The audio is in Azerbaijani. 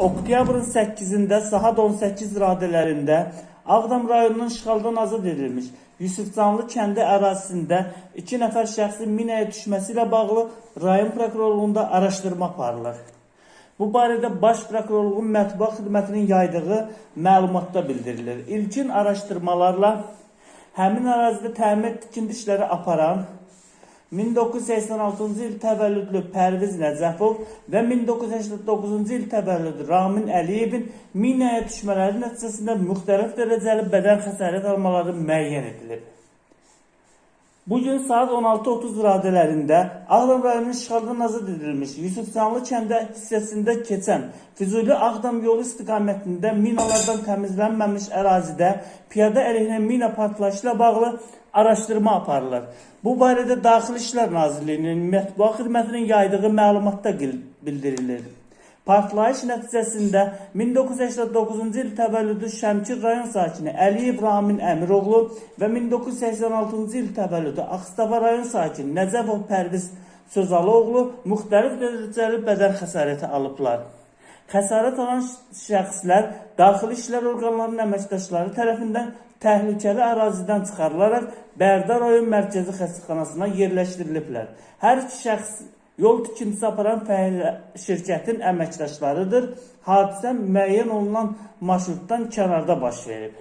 Oktyabrın 8-də saat 18 radələrində Ağdam rayonunun işğaldan azad edilmiş Yusufcanlı kəndi ərazisində 2 nəfər şəxsin minaya düşməsi ilə bağlı rayon prokurorluğunda araşdırma aparılır. Bu barədə Baş Prokurorluğun mətbuat xidmətinin yaydığı məlumatda bildirilir. İlkin araşdırmalarla həmin ərazidə təmir tikinti işləri aparan 1986-cı il təvəllüdlü Pərviz Nəcəfov və 1989-cu il təvəllüdlü Ramin Əliyevin minaya düşmələri nəticəsində müxtəlif dərəcəli bədən xəsarət almaları müəyyən edilib. Bugün saat 16.30 radələrində Ağdam rayonunun işğaldan azad edilmiş Yusufcanlı kəndə hissəsində keçən Füzuli Ağdam yolu istiqamətində minalardan təmizlənməmiş ərazidə piyada əleyhinə mina partlayışı bağlı araşdırma aparılır. Bu barədə Daxili İşlər Nazirliyinin mətbuat xidmətinin yaydığı məlumatda bildirilir. Partlayış nəticəsində 1989-cu il təvəllüdlü Şəmkir rayon sakini Əliyev Ramin Əmiroğlu və 1986-cı il təvəllüdlü Ağstafa rayon sakini Nəcəbov Pərviz Sözaloğlu müxtəlif dərəcəli bədən xəsarəti alıblar. Xəsarət alan şəxslər daxili işlər orqanlarının əməkdaşları tərəfindən təhlükəli ərazidən çıxarılaraq Bərdə rayon mərkəzi xəstəxanasına yerləşdiriliblər. Hər iki şəxs yol tikintisi aparan fəhlə şirkətin əməkdaşlarıdır. Hadisə müəyyən olunan marşrutdan kənarda baş verib.